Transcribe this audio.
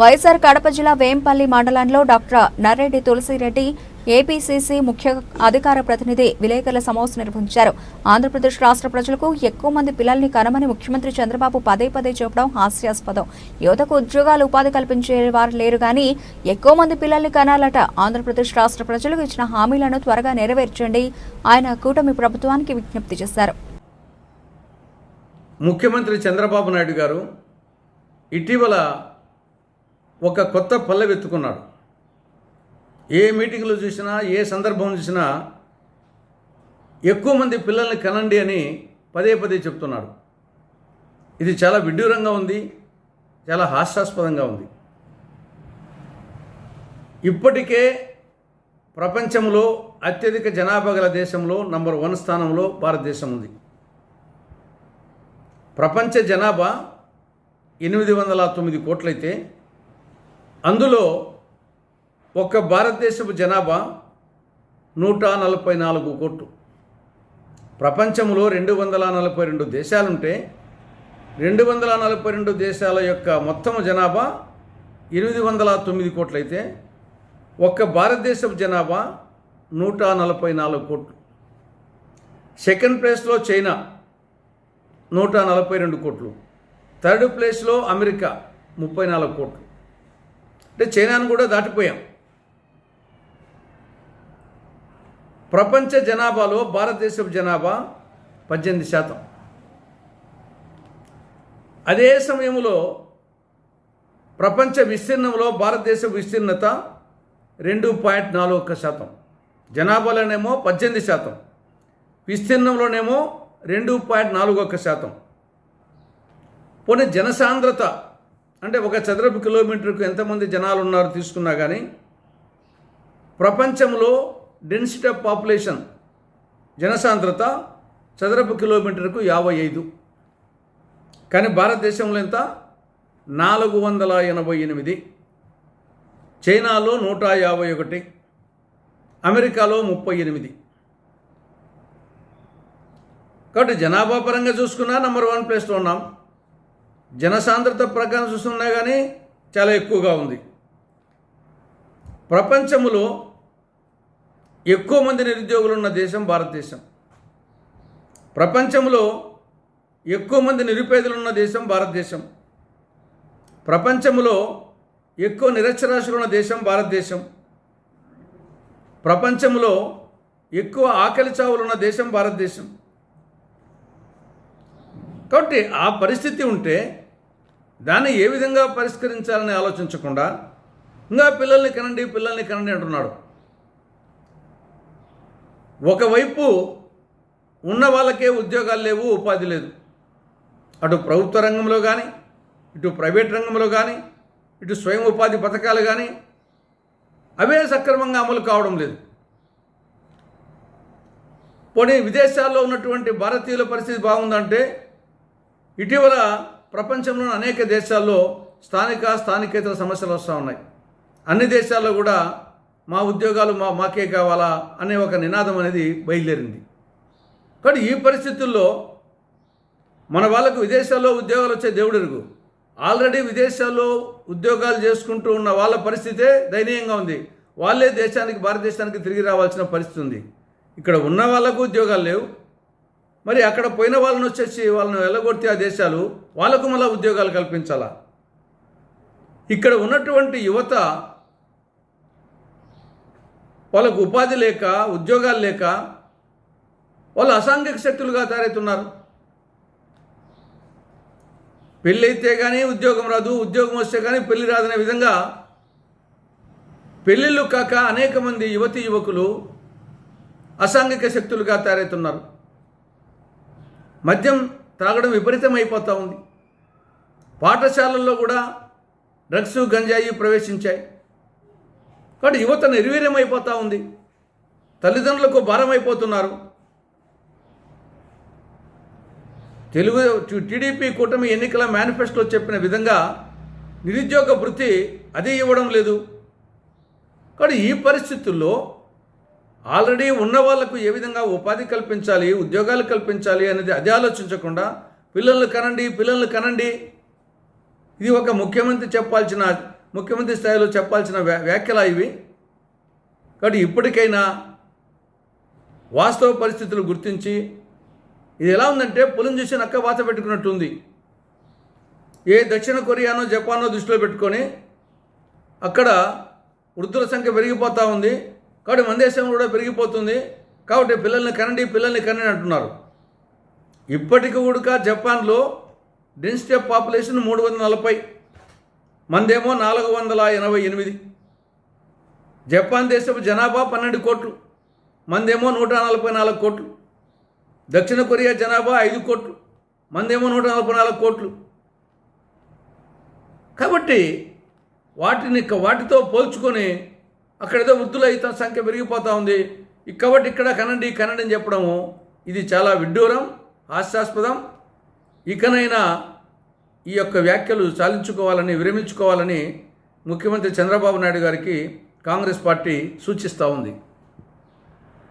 వైఎస్ఆర్ కడప జిల్లా వేంపల్లి మండలంలో doctor Narreddy Tulasi Reddy APCC ముఖ్య అధికార ప్రతినిధి విలేకరుల సమావేశం నిర్వహించారు. ఆంధ్రప్రదేశ్ రాష్ట్ర ప్రజలకు ఎక్కువ మంది పిల్లల్ని కనమని ముఖ్యమంత్రి చంద్రబాబు పదే పదే చెప్పడం హాస్యాస్పదం. యువతకు ఉద్యోగాలు ఉపాధి కల్పించే వారు లేరు కానీ ఎక్కువ మంది పిల్లల్ని కనాలట. ఆంధ్రప్రదేశ్ రాష్ట్ర ప్రజలకు ఇచ్చిన హామీలను త్వరగా నెరవేర్చండి. ఆయన కూటమి ప్రభుత్వానికి విజ్ఞప్తి చేశారు. ముఖ్యమంత్రి చంద్రబాబు నాయుడు గారు ఇటీవల ఒక కొత్త పల్లె ఎత్తుకున్నాడు ఏ మీటింగ్లో చూసినా ఏ సందర్భం చూసినా ఎక్కువ మంది పిల్లల్ని కనండి అని పదే పదే చెప్తున్నాడు. ఇది చాలా విడ్డూరంగా ఉంది చాలా హాస్యాస్పదంగా ఉంది. ఇప్పటికే ప్రపంచంలో అత్యధిక జనాభా గల దేశంలో నంబర్ వన్ స్థానంలో భారతదేశం ఉంది. ప్రపంచ జనాభా ఎనిమిది వందల తొమ్మిది కోట్లయితే అందులో ఒక్క భారతదేశపు జనాభా నూట నలభై నాలుగు కోట్లు. ప్రపంచంలో రెండు వందల నలభై రెండు దేశాలుంటే రెండు వందల నలభై రెండు దేశాల యొక్క మొత్తం జనాభా ఎనిమిది వందల తొమ్మిది కోట్లయితే ఒక్క భారతదేశపు జనాభా నూట నలభై నాలుగు కోట్లు. సెకండ్ ప్లేస్లో చైనా నూట నలభై రెండు కోట్లు. థర్డ్ ప్లేస్లో అమెరికా ముప్పై నాలుగు కోట్లు. అంటే చైనాను కూడా దాటిపోయాం. ప్రపంచ జనాభాలో భారతదేశపు జనాభా పద్దెనిమిది శాతం. అదే సమయంలో ప్రపంచ విస్తీర్ణంలో భారతదేశ విస్తీర్ణత రెండు పాయింట్ నాలుగు ఒక్క శాతం. జనాభాలోనేమో పద్దెనిమిది శాతం. విస్తీర్ణంలోనేమో రెండు పాయింట్ నాలుగు ఒక్క శాతం. పోనీ జనసాంద్రత అంటే ఒక చదరపు కిలోమీటర్కు ఎంతమంది జనాలు ఉన్నారు తీసుకున్నా కానీ ప్రపంచంలో డెన్సిటీ ఆఫ్ పాపులేషన్ జనసాంద్రత చదరపు కిలోమీటర్కు యాభై ఐదు. కానీ భారతదేశంలో ఎంత? నాలుగు వందల ఎనభై ఎనిమిది. చైనాలో నూట యాభై ఒకటి. అమెరికాలో ముప్పై ఎనిమిది. కాబట్టి జనాభా పరంగా చూసుకున్నా నెంబర్ వన్ ప్లేస్లో ఉన్నాం. జనసాంద్రత ప్రకారం చూస్తున్నా కానీ చాలా ఎక్కువగా ఉంది. ప్రపంచంలో ఎక్కువ మంది నిరుద్యోగులు ఉన్న దేశం భారతదేశం. ప్రపంచంలో ఎక్కువ మంది నిరుపేదలు ఉన్న దేశం భారతదేశం. ప్రపంచంలో ఎక్కువ నిరక్షరాశులు ఉన్న దేశం భారతదేశం. ప్రపంచంలో ఎక్కువ ఆకలి చావులు ఉన్న దేశం భారతదేశం. కాబట్టి ఆ పరిస్థితి ఉంటే దాన్ని ఏ విధంగా పరిష్కరించాలని ఆలోచించకుండా ఇంకా పిల్లల్ని కనండి పిల్లల్ని కనండి అంటున్నాడు. ఒకవైపు ఉన్న వాళ్ళకే ఉద్యోగాలు లేవు ఉపాధి లేదు. అటు ప్రభుత్వ రంగంలో కానీ ఇటు ప్రైవేట్ రంగంలో కానీ ఇటు స్వయం ఉపాధి పథకాలు కానీ అవే సక్రమంగా అమలు కావడం లేదు. పోనీ విదేశాల్లో ఉన్నటువంటి భారతీయుల పరిస్థితి బాగుందంటే ఇటీవల ప్రపంచంలోని అనేక దేశాల్లో స్థానిక స్థానికేతర సమస్యలు వస్తూ ఉన్నాయి. అన్ని దేశాల్లో కూడా మా ఉద్యోగాలు మా మాకే కావాలా అనే ఒక నినాదం అనేది బయలుదేరింది. కానీ ఈ పరిస్థితుల్లో మన వాళ్ళకు విదేశాల్లో ఉద్యోగాలు వచ్చే దేవుడు ఎరుగు. ఆల్రెడీ విదేశాల్లో ఉద్యోగాలు చేసుకుంటూ ఉన్న వాళ్ళ పరిస్థితే దయనీయంగా ఉంది. వాళ్ళే దేశానికి భారతదేశానికి తిరిగి రావాల్సిన పరిస్థితి ఉంది. ఇక్కడ ఉన్న వాళ్ళకు ఉద్యోగాలు లేవు. మరి అక్కడ పోయిన వాళ్ళని వచ్చేసి వాళ్ళని వెళ్ళగొడితే ఆ దేశాలు వాళ్ళకు మళ్ళీ ఉద్యోగాలు కల్పించాలా? ఇక్కడ ఉన్నటువంటి యువత వాళ్ళకు ఉపాధి లేక ఉద్యోగాలు లేక వాళ్ళు అసాంఘిక శక్తులుగా తయారవుతున్నారు. పెళ్ళి అయితే కానీ ఉద్యోగం రాదు ఉద్యోగం వస్తే కానీ పెళ్ళి రాదనే విధంగా పెళ్ళిళ్ళు కాక అనేక మంది యువతి యువకులు అసాంఘిక శక్తులుగా తయారవుతున్నారు. మద్యం త్రాగడం విపరీతం అయిపోతూ ఉంది. పాఠశాలల్లో కూడా డ్రగ్స్ గంజాయి ప్రవేశించాయి. కాబట్టి యువత నిర్వీర్యం అయిపోతూ ఉంది. తల్లిదండ్రులకు భారం అయిపోతున్నారు తెలుగు టీడీపీ కూటమి ఎన్నికల మేనిఫెస్టో చెప్పిన విధంగా నిరుద్యోగ వృత్తి అది ఇవ్వడం లేదు. కానీ ఈ పరిస్థితుల్లో ఆల్రెడీ ఉన్న వాళ్ళకు ఏ విధంగా ఉపాధి కల్పించాలి ఉద్యోగాలు కల్పించాలి అనేది అది ఆలోచించకుండా పిల్లల్ని కనండి పిల్లల్ని కనండి. ఇది ఒక ముఖ్యమంత్రి చెప్పాల్సిన ముఖ్యమంత్రి స్థాయిలో చెప్పాల్సిన వ్యా- వ్యాఖ్యలా ఇవి. కాబట్టి ఇప్పటికైనా వాస్తవ పరిస్థితులు గుర్తించి ఇది ఎలా ఉందంటే పొలం చూసి నక్క వాత పెట్టుకున్నట్టుంది. ఏ దక్షిణ కొరియానో జపానో దృష్టిలో పెట్టుకొని అక్కడ వృద్ధుల సంఖ్య పెరిగిపోతూ ఉంది. కాబట్టి మన దేశం కూడా పెరిగిపోతుంది. కాబట్టి పిల్లల్ని కనండి పిల్లల్ని కనండి అంటున్నారు. ఇప్పటికి కూడా జపాన్లో డెన్సిటీ ఆఫ్ పాపులేషన్ మూడు వందల నలభై మందేమో నాలుగు వందల ఎనభై ఎనిమిది. జపాన్ దేశపు జనాభా పన్నెండు కోట్లు మందేమో నూట నలభై నాలుగు కోట్లు. దక్షిణ కొరియా జనాభా ఐదు కోట్లు మందేమో నూట నలభై నాలుగు కోట్లు. కాబట్టి వాటిని వాటితో పోల్చుకొని అక్కడేదో వృద్ధుల సంఖ్య పెరిగిపోతూ ఉంది. కాబట్టి ఇక్కడ కనండి కనండి అని చెప్పడము ఇది చాలా విడ్డూరం హాస్యాస్పదం. ఇకనైనా ఈ యొక్క వ్యాఖ్యలు చాలించుకోవాలని విరమించుకోవాలని ముఖ్యమంత్రి చంద్రబాబు నాయుడు గారికి కాంగ్రెస్ పార్టీ సూచిస్తూ ఉంది.